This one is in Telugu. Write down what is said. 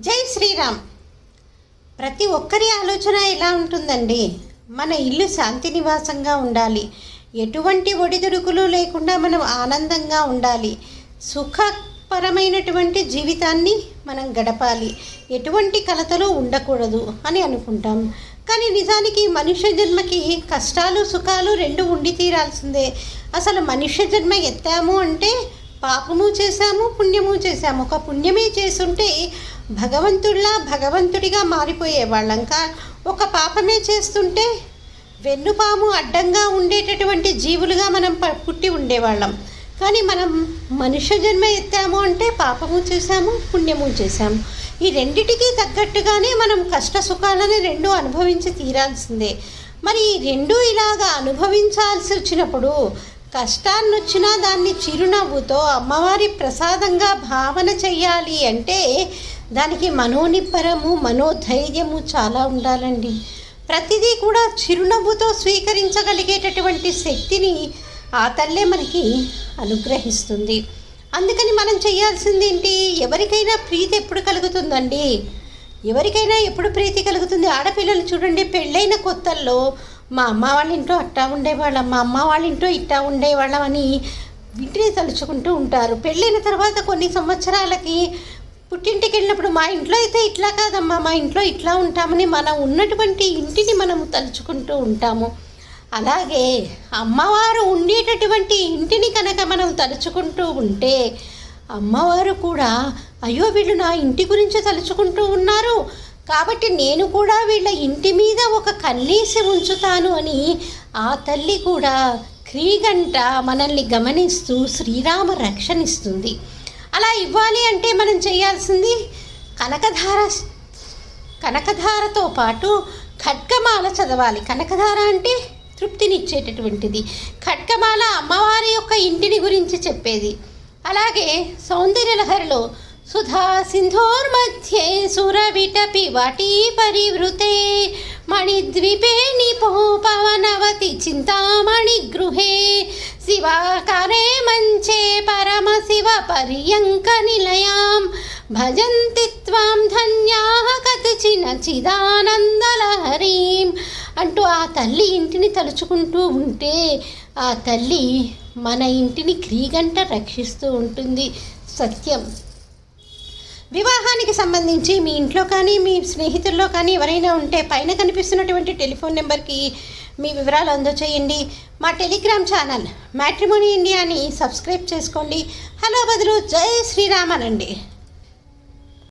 జై శ్రీరామ్. ప్రతి ఒక్కరి ఆలోచన ఎలా ఉంటుందండి? మన ఇల్లు శాంతి నివాసంగా ఉండాలి. ఎటువంటి ఒడిదుడుకులు లేకుండా మనం ఆనందంగా ఉండాలి. సుఖపరమైనటువంటి జీవితాన్ని మనం గడపాలి. ఎటువంటి కలతలు ఉండకూడదు అని అనుకుంటాం. కానీ నిజానికి మనుష్య జన్మకి కష్టాలు సుఖాలు రెండు ఉండి తీరాల్సిందే. అసలు మనుష్య జన్మ ఎత్తాము అంటే పాపము చేశాము పుణ్యము చేశాము. ఒక పుణ్యమే చేసుంటే భగవంతుడిలా భగవంతుడిగా మారిపోయే వాళ్ళం కా ఒక పాపమే చేస్తుంటే వెన్నుపాము అడ్డంగా ఉండేటటువంటి జీవులుగా మనం ప- పుట్టి ఉండేవాళ్ళం. కానీ మనం మనుష్య జన్మ ఎత్తాము అంటే పాపము చేశాము పుణ్యము చేశాము. ఈ రెండిటికి తగ్గట్టుగానే మనం కష్ట సుఖాలని రెండు అనుభవించి తీరాల్సిందే. మరి ఈ రెండు ఇలాగా అనుభవించాల్సి వచ్చినప్పుడు కష్టాన్నొచ్చినా దాన్ని చిరునవ్వుతో అమ్మవారి ప్రసాదంగా భావన చెయ్యాలి అంటే దానికి మనోనిబ్బరము మనోధైర్యము చాలా ఉండాలండి. ప్రతిదీ కూడా చిరునవ్వుతో స్వీకరించగలిగేటటువంటి శక్తిని ఆ తల్లే మనకి అనుగ్రహిస్తుంది. అందుకని మనం చేయాల్సింది ఏంటి? ఎవరికైనా ప్రీతి ఎప్పుడు కలుగుతుందండి? ఎవరికైనా ఎప్పుడు ప్రీతి కలుగుతుంది? ఆడపిల్లలు చూడండి పెళ్ళైన కొత్తల్లో మా అమ్మ వాళ్ళ ఇంట్లో అట్టా ఉండేవాళ్ళం మా అమ్మ వాళ్ళ ఇంట్లో ఇట్టా ఉండేవాళ్ళం అని ఇంటిని తలుచుకుంటూ ఉంటారు. పెళ్ళైన తర్వాత కొన్ని సంవత్సరాలకి పుట్టింటికి వెళ్ళినప్పుడు మా ఇంట్లో అయితే ఇట్లా కాదమ్మా మా ఇంట్లో ఇట్లా ఉంటామని మనం ఉన్నటువంటి ఇంటిని మనము తలుచుకుంటూ ఉంటాము. అలాగే అమ్మవారు ఉండేటటువంటి ఇంటిని కనుక మనం తలుచుకుంటూ ఉంటే అమ్మవారు కూడా అయ్యో వీళ్ళు నా ఇంటి గురించి తలుచుకుంటూ ఉన్నారు కాబట్టి నేను కూడా వీళ్ళ ఇంటి మీద ఒక కల్లేసి ఉంచుతాను అని ఆ తల్లి కూడా క్రీగంట మనల్ని గమనిస్తూ శ్రీరామ రక్షణిస్తుంది. అలా ఇవ్వాలి అంటే మనం చేయాల్సింది కనకధార కనకధారతో పాటు ఖడ్గమాల చదవాలి. కనకధార అంటే తృప్తినిచ్చేటటువంటిది. ఖడ్గమాల అమ్మవారి యొక్క ఇంటిని గురించి చెప్పేది. అలాగే సౌందర్యలహరిలో సుధా సింధోర్మధ్యే సురవిటపి వటీ పరివృతే మణిద్వీపే నిపో పవనవతి చింతామణి గృహే. శివాకారే మంచే పరమశివ పర్యంక నిలయాం. భజంతి త్వాం ధన్యాః కతిచిన చిదానందలహరీం. అంటూ ఆ తల్లి ఇంటిని తలుచుకుంటూ ఉంటే ఆ తల్లి మన ఇంటిని క్రీగంట రక్షిస్తూ ఉంటుంది. సత్యం. వివాహానికి సంబంధించి మీ ఇంట్లో కానీ మీ స్నేహితుల్లో కానీ ఎవరైనా ఉంటే పైన కనిపిస్తున్నటువంటి టెలిఫోన్ నెంబర్కి మీ వివరాలు అందచేయండి. మా టెలిగ్రామ్ ఛానల్ మ్యాట్రిమోనీ ఇండియాని సబ్స్క్రైబ్ చేసుకోండి. హలో బదులు జై శ్రీరామనండి.